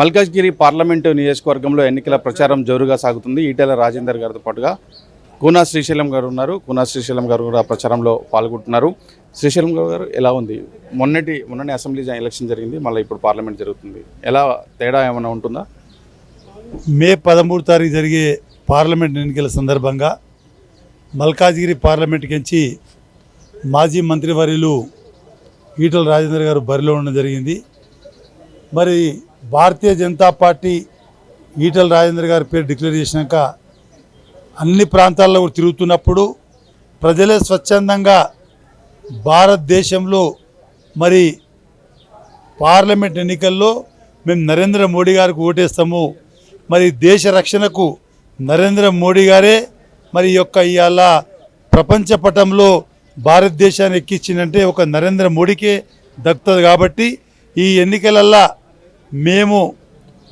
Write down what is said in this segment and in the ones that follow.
Malkajgiri parliament నియోజకవర్గంలో ఎన్నికల ప్రచారం జోరుగా సాగుతుంది. ఈటెల రాజేందర్ గారితో పాటుగా కూనా శ్రీశైలం గారు ఉన్నారు. కూనా శ్రీశైలం గారు కూడా ప్రచారంలో పాల్గొంటున్నారు. శ్రీశైలం గారు ఎలా ఉంది? మొన్నటి మొన్నటి అసెంబ్లీ ఎలక్షన్ జరిగింది. మళ్ళీ ఇప్పుడు పార్లమెంట్ జరుగుతుంది. ఎలా తేడా ఏమైనా ఉంటుందా? మే పదమూడు తారీఖు జరిగే పార్లమెంట్ ఎన్నికల సందర్భంగా మల్కాజ్గిరి పార్లమెంట్కించి మాజీ మంత్రివర్యులు ఈటల రాజేందర్ గారు బరిలో ఉండడం జరిగింది. మరి భారతీయ జనతా పార్టీ ఈటల రాజేంద్ర గారి పేరు డిక్లేర్ చేసినాక అన్ని ప్రాంతాల్లో కూడా తిరుగుతున్నప్పుడు ప్రజలే స్వచ్ఛందంగా భారతదేశంలో మరి పార్లమెంట్ ఎన్నికల్లో మేము నరేంద్ర మోడీ గారికి ఓటేస్తాము. మరి దేశ రక్షణకు నరేంద్ర మోడీ గారే మరి యొక్క ఇవాళ ప్రపంచ పటంలో భారతదేశాన్ని ఎక్కించిందంటే ఒక నరేంద్ర మోడీకే దక్కుతుంది కాబట్టి ఈ ఎన్నికలల్లా మేము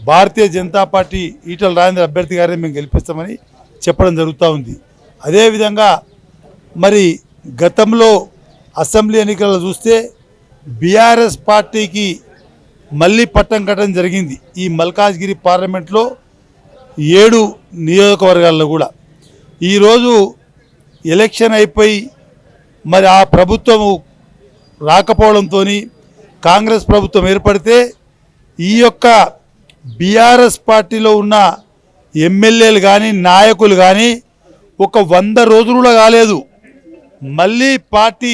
భారతీయ జనతా పార్టీ ఈటల రాజేంద్ర అభ్యర్థి గారిని మేము గెలిపిస్తామని చెప్పడం జరుగుతూ ఉంది. అదేవిధంగా మరి గతంలో అసెంబ్లీ ఎన్నికల్లో చూస్తే బీఆర్ఎస్ పార్టీకి మళ్ళీ పట్టం కట్టడం జరిగింది. ఈ మల్కాజ్గిరి పార్లమెంట్లో ఏడు నియోజకవర్గాల్లో కూడా. ఈరోజు ఎలక్షన్ అయిపోయి మరి ఆ ప్రభుత్వము రాకపోవడంతో కాంగ్రెస్ ప్రభుత్వం ఏర్పడితే ఈ యొక్క బీఆర్ఎస్ పార్టీలో ఉన్న ఎమ్మెల్యేలు కానీ నాయకులు కానీ ఒక వంద రోజులు కూడా కాలేదు. మళ్ళీ పార్టీ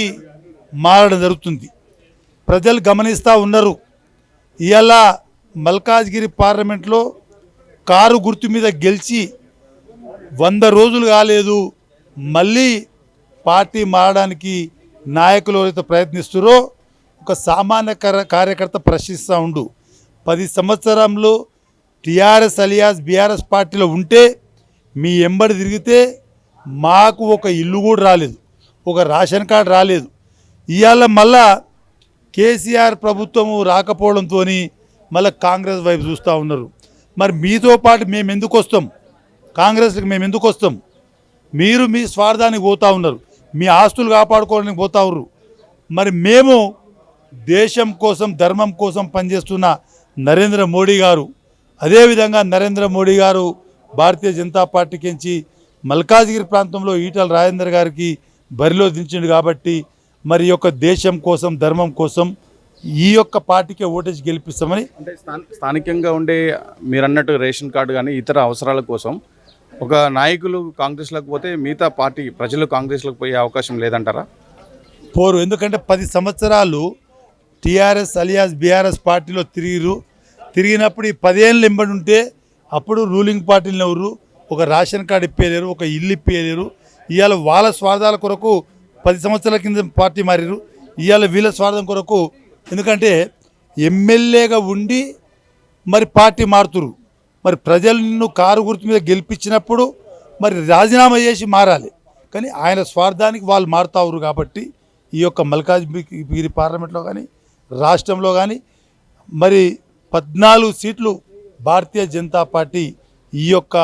మారడం జరుగుతుంది. ప్రజలు గమనిస్తూ ఉన్నారు. ఇవాళ మల్కాజ్గిరి పార్లమెంట్లో కారు గుర్తు మీద గెలిచి వంద రోజులు కాలేదు. మళ్ళీ పార్టీ మారడానికి నాయకులు ఎవరైతే ప్రయత్నిస్తారో ఒక సామాన్య కార్యకర్త ప్రశ్నిస్తూ ఉండు. పది సంవత్సరంలో టీఆర్ఎస్ అలియాస్ బీఆర్ఎస్ పార్టీలో ఉంటే మీ ఎంబడి తిరిగితే మాకు ఒక ఇల్లు కూడా రాలేదు ఒక రేషన్ కార్డు రాలేదు. ఇవాళ మళ్ళా కేసీఆర్ ప్రభుత్వము రాకపోవడంతో మళ్ళీ కాంగ్రెస్ వైపు చూస్తూ ఉన్నారు. మరి మీతో పాటు మేము ఎందుకు వస్తాం? కాంగ్రెస్కి మేము ఎందుకు వస్తాం? మీరు మీ స్వార్థానికి పోతూ ఉన్నారు మీ ఆస్తులు కాపాడుకోవడానికి పోతా ఉన్నారు. మరి మేము దేశం కోసం ధర్మం కోసం పనిచేస్తున్న నరేంద్ర మోడీ గారు అదేవిధంగా నరేంద్ర మోడీ గారు భారతీయ జనతా పార్టీకించి మల్కాజ్గిరి ప్రాంతంలో ఈటల రాజేందర్ గారికి బరిలో దించిండు కాబట్టి మరి యొక్క దేశం కోసం ధర్మం కోసం ఈ యొక్క పార్టీకే ఓటేసి గెలిపిస్తామని అంటే స్థాన్- స్థానికంగా ఉండే మీరు అన్నట్టు రేషన్ కార్డు కానీ ఇతర అవసరాల కోసం ఒక నాయకులు కాంగ్రెస్లోకి పోతే మిగతా పార్టీ ప్రజలు కాంగ్రెస్లోకి పోయే అవకాశం లేదంటారా? పోరు. ఎందుకంటే పది సంవత్సరాలు టీఆర్ఎస్ అలియాస్ బీఆర్ఎస్ పార్టీలో తిరిగిరు తిరిగినప్పుడు ఈ పదేళ్ళు ఎంబడి ఉంటే అప్పుడు రూలింగ్ పార్టీలు ఎవరు? ఒక రేషన్ కార్డు ఇప్పేయలేరు ఒక ఇల్లు ఇప్పేయలేరు. ఇవాళ వాళ్ళ స్వార్థాల కొరకు పది సంవత్సరాల కింద పార్టీ మారారు ఇవాళ వీళ్ళ స్వార్థం కొరకు ఎందుకంటే ఎమ్మెల్యేగా ఉండి మరి పార్టీ మారుతురు మరి ప్రజలు నిన్ను కారు గుర్తు మీద గెలిపించినప్పుడు మరి రాజీనామా చేసి మారాలి. కానీ ఆయన స్వార్థానికి వాళ్ళు మారుతావురు కాబట్టి ఈ యొక్క మల్కాజ్గిరి పార్లమెంట్లో కానీ రాష్ట్రంలో కానీ మరి పద్నాలుగు సీట్లు భారతీయ జనతా పార్టీ ఈ యొక్క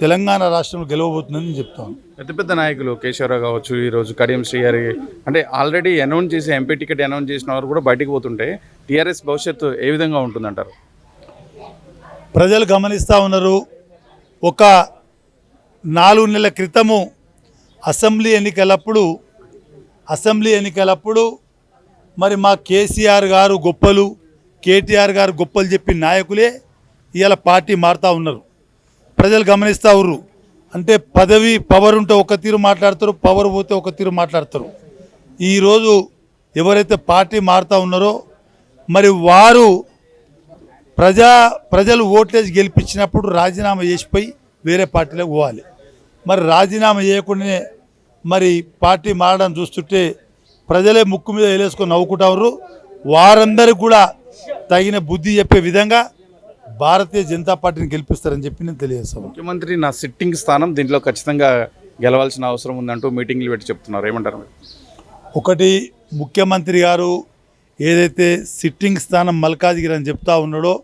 తెలంగాణ రాష్ట్రంలో గెలవబోతుందని చెప్తాను. పెద్ద పెద్ద నాయకులు కేశవరావు కావచ్చు ఈరోజు కడియం శ్రీగారి అంటే ఆల్రెడీ అనౌన్స్ చేసి ఎంపీ టికెట్ అనౌన్స్ చేసిన వారు కూడా బయటికి పోతుంటే టీఆర్ఎస్ భవిష్యత్తు ఏ విధంగా ఉంటుందంటారు? ప్రజలు గమనిస్తూ ఉన్నారు ఒక నాలుగు నెలల క్రితము అసెంబ్లీ ఎన్నికలప్పుడు అసెంబ్లీ ఎన్నికలప్పుడు మరి మా కేసీఆర్ గారు గొప్పలు కేటీఆర్ గారు గొప్పలు చెప్పిన నాయకులే ఇవాళ పార్టీ మారుతూ ఉన్నారు. ప్రజలు గమనిస్తూ ఉర్రు. అంటే పదవి పవర్ ఉంటే ఒక తీరు మాట్లాడతారు పవర్ పోతే ఒక తీరు మాట్లాడతారు. ఈరోజు ఎవరైతే పార్టీ మారుతూ ఉన్నారో మరి వారు ప్రజా ప్రజలు ఓట్లేసి గెలిపించినప్పుడు రాజీనామా చేసిపోయి వేరే పార్టీలోకి పోవాలి. మరి రాజీనామా చేయకుండానే మరి పార్టీ మారడం చూస్తుంటే ప్రజలే ముక్కు మీద వేలేసుకొని నవ్వుకుంటారు వారందరికీ కూడా తగిన బుద్ధి చెప్పే విధంగా భారతీయ జనతా పార్టీని గెలిపిస్తారని చెప్పి నేను తెలియజేస్తాను ముఖ్యమంత్రి నా సిట్టింగ్ స్థానం దీంట్లో ఖచ్చితంగా గెలవాల్సిన అవసరం ఉందంటూ మీటింగ్లు పెట్టి చెప్తున్నారు. ఏమంటారు? ఒకటి ముఖ్యమంత్రి గారు ఏదైతే సిట్టింగ్ స్థానం మల్కాజ్గిరి అని చెప్తా ఉన్నాడో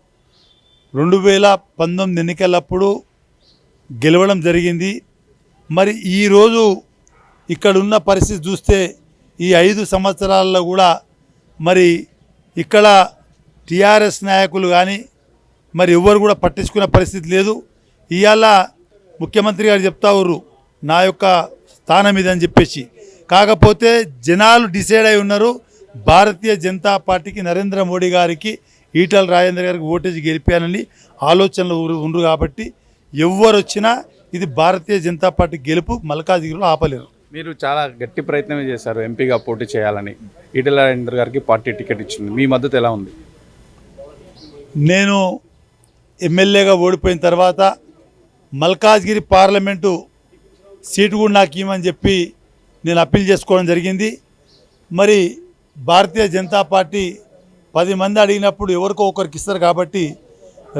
రెండు వేల పంతొమ్మిది ఎన్నికలప్పుడు గెలవడం జరిగింది. మరి ఈరోజు ఇక్కడ ఉన్న పరిస్థితి చూస్తే ఈ ఐదు సంవత్సరాల్లో కూడా మరి ఇక్కడ టీఆర్ఎస్ నాయకులు కానీ మరి ఎవ్వరు కూడా పట్టించుకునే పరిస్థితి లేదు. ఇవాళ ముఖ్యమంత్రి గారు చెప్తా ఉర్రు నా యొక్క స్థానం ఇదని చెప్పేసి. కాకపోతే జనాలు డిసైడ్ అయి ఉన్నారు. భారతీయ జనతా పార్టీకి నరేంద్ర మోడీ గారికి ఈటల రాజేంద్ర గారికి ఓటేజ్ గెలిపానని ఆలోచనలు ఉండరు కాబట్టి ఎవ్వరు వచ్చినా ఇది భారతీయ జనతా పార్టీ గెలుపు మల్కాజిగిరిలో ఆపలేరు. మీరు చాలా గట్టి ప్రయత్నమే చేశారు ఎంపీగా పోటీ చేయాలని. ఈటెల రాజేంద్ర గారికి పార్టీ టికెట్ ఇచ్చింది. మీ మద్దతు ఎలా ఉంది? నేను ఎమ్మెల్యేగా ఓడిపోయిన తర్వాత మల్కాజ్గిరి పార్లమెంటు సీటు కూడా నాకు ఇవ్వమని చెప్పి నేను అప్పీల్ చేసుకోవడం జరిగింది. మరి భారతీయ జనతా పార్టీ పది మంది అడిగినప్పుడు ఎవరికో ఒకరికి ఇస్తారు కాబట్టి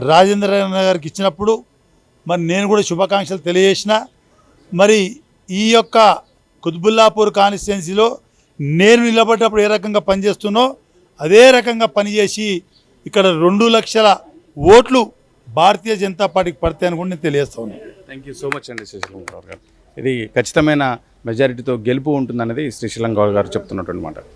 రాజేంద్ర గారికి ఇచ్చినప్పుడు మరి నేను కూడా శుభాకాంక్షలు తెలియజేసిన. మరి ఈ యొక్క కుత్బుల్లాపూర్ కాన్స్టిట్యున్సీలో నేను నిలబడ్డప్పుడు ఏ రకంగా పనిచేస్తున్నో అదే రకంగా పనిచేసి ఇక్కడ రెండు లక్షల ఓట్లు భారతీయ జనతా పార్టీకి పడతాయని కూడా నేను తెలియజేస్తా ఉన్నాను థ్యాంక్ యూ సో మచ్ అండి శ్రీశైలం గౌడ్ గారు. ఇది ఖచ్చితమైన మెజారిటీతో గెలుపు ఉంటుందనేది శ్రీశైలం గౌడ్ గారు చెప్తున్నటువంటి మాట.